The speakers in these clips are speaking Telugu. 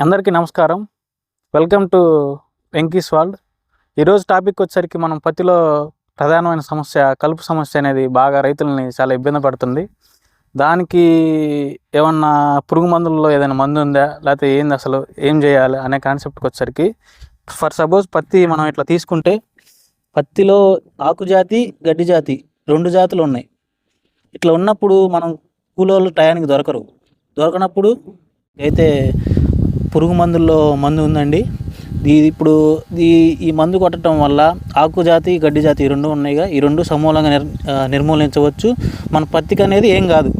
అందరికీ నమస్కారం. వెల్కమ్ టు వెంకీస్ వరల్డ్ ఈరోజు టాపిక్ వచ్చేసరికి మనం పత్తిలో ప్రధానమైన సమస్య కలుపు సమస్య అనేది బాగా రైతులని చాలా ఇబ్బంది పడుతుంది. దానికి ఏమన్నా పురుగు మందుల్లో ఏదైనా మందు ఉందా? లేకపోతే ఏంది అసలు? ఏం చేయాలి? అనే కాన్సెప్ట్కి వచ్చేసరికి ఫర్ సపోజ్ పత్తి మనం ఇట్లా తీసుకుంటే పత్తిలో ఆకుజాతి గడ్డి జాతి రెండు జాతులు ఉన్నాయి. ఇట్లా ఉన్నప్పుడు మనం కూలోళ్ళు టయానికి దొరకరు. దొరకనప్పుడు అయితే పురుగు మందుల్లో మందు ఉందండి. ఇది ఇప్పుడు ఈ ఈ మందు కొట్టడం వల్ల ఆకు జాతి గడ్డి జాతి ఈ రెండు ఉన్నాయిగా. ఈ రెండు సమూలంగా నిర్ నిర్మూలించవచ్చు. మన పత్తికి అనేది ఏం కాదు.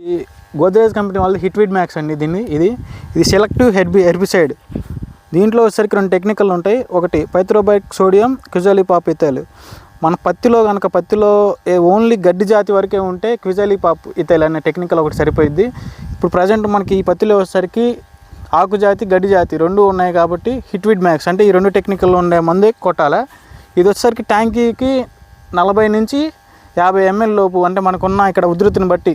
ఇది గోద్రేజ్ కంపెనీ వాళ్ళది హిట్విడ్ మ్యాక్స్ అండి దీన్ని. ఇది ఇది సెలెక్టివ్ హెర్బి హెర్బిసైడ్. దీంట్లో వచ్చేసరికి రెండు టెక్నికల్ ఉంటాయి. ఒకటి పైత్రోబైక్ సోడియం క్విజాలిపాప్ ఇథైల్ మన పత్తిలో కనుక పత్తిలో ఓన్లీ గడ్డి జాతి వరకే ఉంటే క్విజాలిపాప్ ఇథైల్ అనే టెక్నికల్ ఒకటి సరిపోయిద్ది. ఇప్పుడు ప్రజెంట్ మనకి ఈ పత్తిలో వచ్చేసరికి ఆకు జాతి గడ్డి జాతి రెండు ఉన్నాయి కాబట్టి హిట్విడ్ మ్యాక్స్ అంటే ఈ రెండు టెక్నికల్లో ఉండే మందే కొట్టాలా? ఇది వచ్చేసరికి ట్యాంకీకి నలభై నుంచి యాభై ఎంఎల్ లోపు అంటే మనకున్న ఇక్కడ ఉధృతిని బట్టి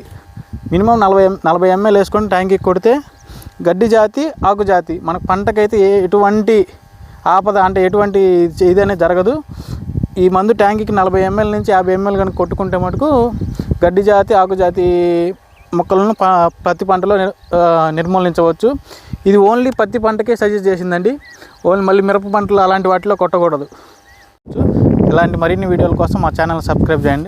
మినిమం నలభై నలభై ఎంఎల్ వేసుకొని ట్యాంకీకి కొడితే గడ్డి జాతి ఆకు జాతి మనకు పంటకైతే ఎటువంటి ఆపద అంటే ఎటువంటి ఇదనే జరగదు. ఈ మందు ట్యాంక్కి నలభై ఎంఎల్ నుంచి యాభై ఎంఎల్ కనుక కొట్టుకుంటే మటుకు గడ్డి జాతి ఆకు జాతి మొక్కలను పత్తి పంటలో నిర్మూలించవచ్చు. ఇది ఓన్లీ పత్తి పంటకే సజెస్ట్ చేసిందండి. ఓన్లీ మళ్ళీ మిరప పంటలు అలాంటి వాటిలో కొట్టకూడదు. ఇలాంటి మరిన్ని వీడియోల కోసం మా ఛానల్ సబ్స్క్రైబ్ చేయండి.